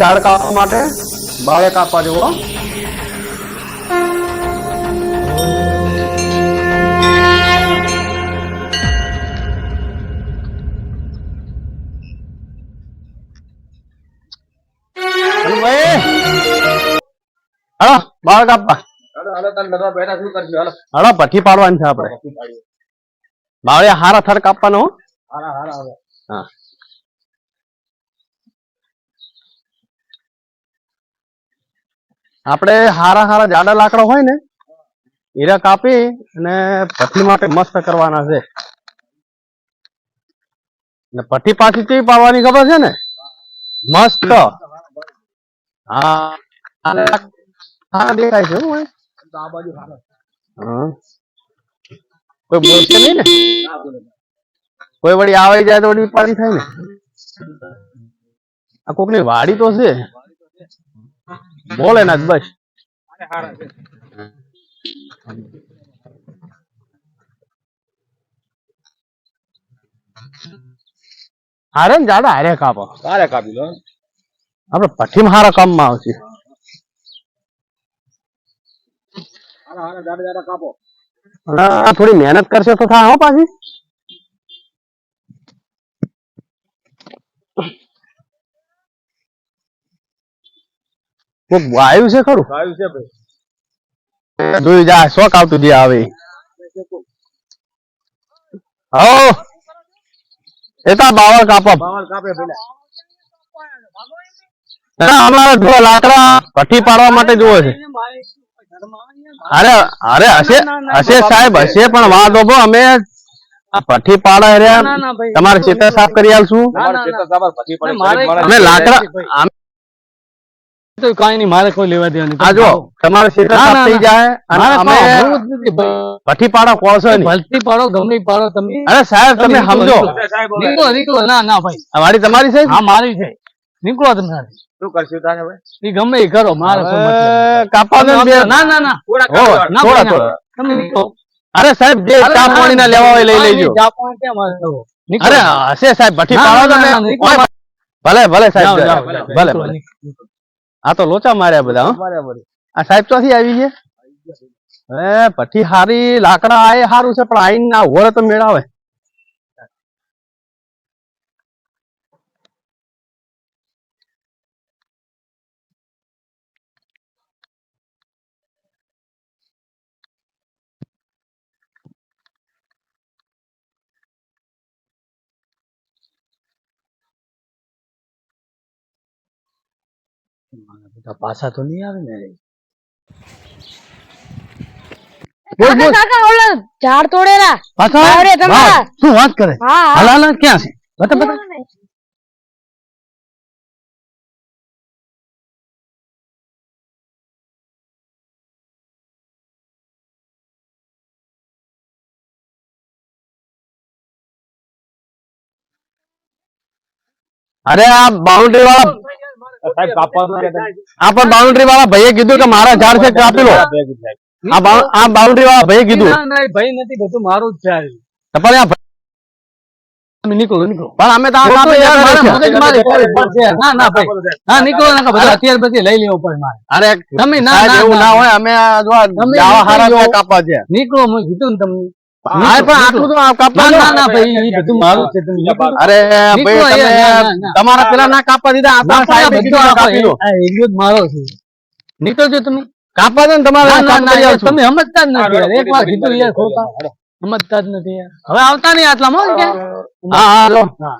ઝાડ કાપવા માટે? બાળે કાપવા જેવો હાલો બાળ કાપવા. હાલો પઠ્ઠી પાડવાની છે આપણે. બાવળે હારા થર કાપવાનો હો. આપણે હારા હારા જાડા લાકડા હોય ને, હીરા કાપી અને ભઠ્ઠી માટે મસ્ત કરવાના છે. ને ભઠ્ઠી પાછી કેવી પાડવાની ખબર છે ને? મસ્ત. કોઈ બોલશે નહીં ને? કોઈ વળી આવી જાય તો વળી પાછી થાય ને. આ કોકની વાડી તો છે. બોલે ના બસ. હારે ને જાડા હારે કાપો. હારે કાપી લો. આપડે પઠીમ હારા કામમાં આવશે. હારા હારા જાડા જાડા કાપો. આ થોડી મહેનત કરશે તો થાય હો પાછી. કોક વાયુ છે ખરું? આવ્યું છે ભાઈ. જોઈ જા શોખ આવતું જે આવે. હો! એ તો બાવળ કાપો. બાવળ કાપે પેલા. ના, અમારે જો લાકડા ભઠ્ઠી પાડવા માટે જોવે છે. અરે અરે હશે હશે સાહેબ હશે પણ વાંધો દોબો અમે ભઠ્ઠી પાડા તમારે ચેતા સાફ કરી આલશું? અમે લાકડા તો કઈ નહીં મારે કોઈ લેવા દેવા નહીં. આ જો તમારે ખેતર સાફ થઈ જાય અને અમે કોઈ હોવું જ નથી ભાઈ. ભઠ્ઠી પાડા કોળશો નહીં. ભલતી પાડો ગમે પાડો તમે અરે સાહેબ તમે સમજો. નીકળો, નીકળો ના ના ભાઈ. આ વાડી તમારી છે? હા મારી છે. નીકળો તમે શું કરશું તારે ભાઈ એ ગમે ઈ કરો મારે હવે ને ના ના ના. થોડા કાપી. થોડા થોડા. તમે નીકળો. અરે સાહેબ જે ચા પાણી ના લેવા હોય લઈ લેજો. ચા પાણી ક્યાં અરે હશે સાહેબ ભઠ્ઠી ના, પાડો તમે. ભલે ભલે સાહેબ ભલે. આ તો લોચા માર્યા બધા. બરાબર આ સાહેબ ચોથી આવી છે. હે ભઠ્ઠી હારી લાકડા આય હારું છે પણ આઈન ના હોરે તો મેળાવે. બધા પાછા તો નહીં આવે ને બોલ. બોલ કાકા ઓલા ઝાડ તોડેલા. પાછા અરે. વાહ, શું વાત કરે? હાલ હાલ ક્યાં છે? બતા બતા. અરે આ બાઉન્ડ્રી વાળા સાહેબ કાપવાનું આ પણ બાઉન્ડ્રી વાળા ભાઈએ કીધું કે મારા ઝાડ છે કાપી લો. આ બાઉન્ડ્રી વાળા ભાઈએ કીધું. ભાઈ નથી બધું મારું જ ઝાડ આ નીકળો નીકળો. પણ અમે તો કાપી. ના ના ભાઈ. નીકળો ના બધા અત્યાર પછી લઈ લેવો પડે મારે. અરે તમે ના એવું ના. ના હોય અમે આ જો આ હારા નીકળી. છે નીકળો મેં કીધું ને તમને. તમારા પેલા ના કાપવા દીધા મારો છે નીકળજો તમે કાપવા દે ને તમારે. તમે સમજતા જ નથી એક વાર કીધું યાર સમજતા જ નથી હવે આવતા નહીં આટલામાં હો હા હા હા